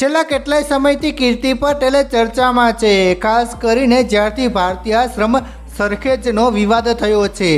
છેલ્લા કેટલાય સમયથી કીર્તિ પટેલે ચર્ચામાં છે. ખાસ કરીને જ્યારથી ભારતીય આશ્રમ સરખેજનો વિવાદ થયો છે.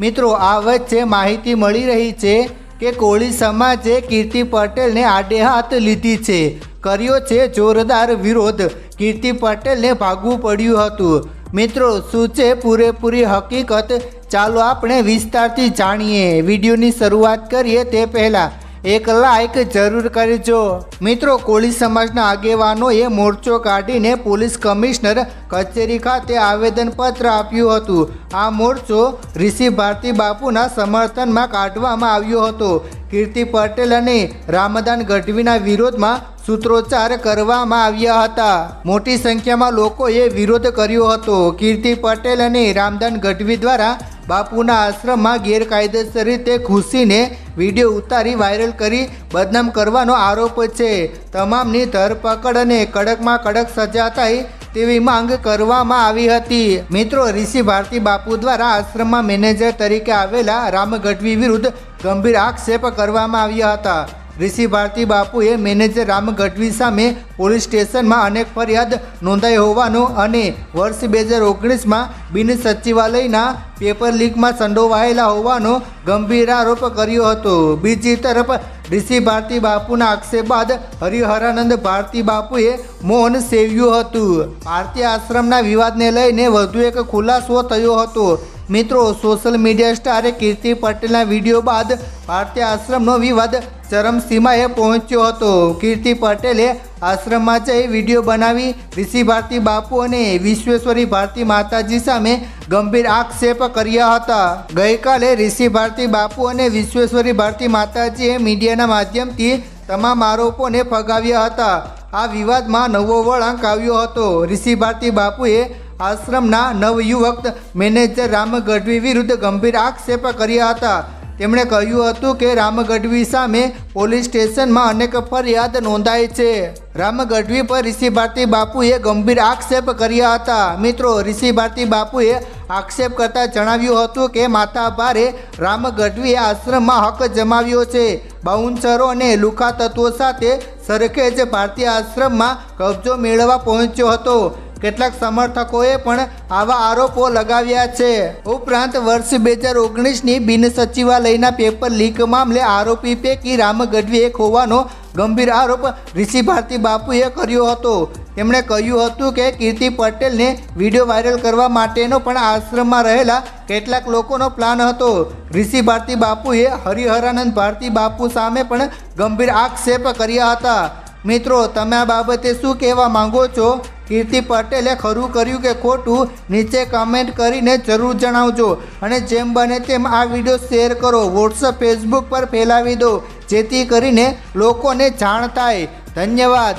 મિત્રો, આ વચ્ચે માહિતી મળી રહી છે કે કોળી સમાજે કીર્તિ પટેલને આડે હાથ લીધી છે. કર્યો છે જોરદાર વિરોધ. કીર્તિ પટેલને ભાગવું પડ્યું હતું. મિત્રો, શું છે પૂરેપૂરી હકીકત? ચાલો આપણે વિસ્તારથી જાણીએ. વિડીયોની શરૂઆત કરીએ તે પહેલાં એક લાઈક જરૂર કરજો. મિત્રો, કોળી સમાજના આગેવાનોએ મોરચો કાઢીને પોલીસ કમિશનર કચેરી ખાતે આવેદનપત્ર આપ્યું હતું. આ મોરચો ઋષિ ભારતી બાપુના સમર્થનમાં કાઢવામાં આવ્યો હતો. કીર્તિ પટેલ અને રામદાન ગઢવીના વિરોધમાં સૂત્રોચ્ચાર કરવામાં આવ્યા હતા. મોટી સંખ્યામાં લોકોએ વિરોધ કર્યો હતો. કીર્તિ પટેલ અને રામદાન ગઢવી દ્વારા બાપુના આશ્રમમાં ગેરકાયદેસર રીતે ઘૂસીને વીડિયો ઉતારી વાયરલ કરી બદનામ કરવાનો આરોપ છે. તમામની ધરપકડ અને કડકમાં કડક સજા થાય તેવી માંગ કરવામાં આવી હતી. મિત્રો, ઋષિ ભારતી બાપુ દ્વારા આશ્રમમાં મેનેજર તરીકે આવેલા રામ ગઢવી વિરુદ્ધ ગંભીર આક્ષેપ કરવામાં આવ્યા હતા. ઋષિ ભારતી બાપુએ મેનેજર રામ ગઢવી સામે પોલીસ સ્ટેશનમાં અનેક ફરિયાદ નોંધાઈ હોવાનું અને વર્ષ બે હજાર ઓગણીસમાં બિન સચિવાલયના પેપર લીકમાં સંડોવાયેલા હોવાનો ગંભીર આરોપ કર્યો હતો. બીજી તરફ, ઋષિ ભારતી બાપુના આક્ષેપ બાદ હરિહરાનંદ ભારતી બાપુએ મૌન સેવ્યું હતું. ભારતીય આશ્રમના વિવાદને લઈને વધુ એક ખુલાસો થયો હતો. મિત્રો, સોશિયલ મીડિયા સ્ટારે કીર્તિ પટેલના વીડિયો બાદ ભારતીય આશ્રમનો વિવાદ ચરમસીમાએ પહોંચ્યો હતો. કીર્તિ પટેલે આશ્રમમાં જઈ વીડિયો બનાવી. ઋષિ ભારતી બાપુ અને વિશ્વેશ્વરી ભારતી માતાજી સામે ગંભીર આક્ષેપ કર્યા હતા. ગઈકાલે ઋષિ ભારતી બાપુ અને વિશ્વેશ્વરી ભારતી માતાજીએ મીડિયાના માધ્યમથી તમામ આરોપોને ફગાવ્યા હતા. આ વિવાદમાં નવો વળાંક આવ્યો હતો. ઋષિ ભારતી બાપુએ આશ્રમના નવયુવક મેનેજર રામ ગઢવી વિરુદ્ધ ગંભીર આક્ષેપ કર્યા હતા. તેમણે કહ્યું હતું કે રામ ગઢવી સામે પોલીસ સ્ટેશનમાં અનેક ફરિયાદ નોંધાઈ છે. રામ ગઢવી પર ઋષિ ભારતી બાપુએ ગંભીર આક્ષેપ કર્યા હતા. મિત્રો, ઋષિ ભારતી બાપુએ આક્ષેપ કરતા જણાવ્યું હતું કે માતા ભારે રામ ગઢવીએ આશ્રમમાં હક જમાવ્યો છે. બાઉન્સરો અને લુખા તત્વો સાથે સરખેજ ભારતીય આશ્રમમાં કબજો મેળવવા પહોંચ્યો હતો. કેટલાક સમર્થકોએ પણ આવા આરોપો લગાવ્યા છે. ઉપરાંત વર્ષ બે હજાર ઓગણીસની બિન સચિવાલયના પેપર લીક મામલે આરોપી પૈકી રામ ગઢવી એક હોવાનો ગંભીર આરોપ ઋષિ ભારતી બાપુએ કર્યો હતો. તેમણે કહ્યું હતું કે કીર્તિ પટેલને વીડિયો વાયરલ કરવા માટેનો પણ આશ્રમમાં રહેલા કેટલાક લોકોનો પ્લાન હતો. ઋષિ ભારતી બાપુએ હરિહરાનંદ ભારતી બાપુ સામે પણ ગંભીર આક્ષેપ કર્યા હતા. મિત્રો, તમે આ બાબતે શું કહેવા માંગો છો? કીર્તિ પટેલે ખરું કર્યું કે ખોટું નીચે કમેન્ટ કરીને જરૂર જણાવજો. અને જેમ બને તેમ આ વીડિયો શેર કરો. વોટ્સઅપ ફેસબુક પર ફેલાવી દો. જેથી કરીને લોકોને જાણ થાય. ધન્યવાદ.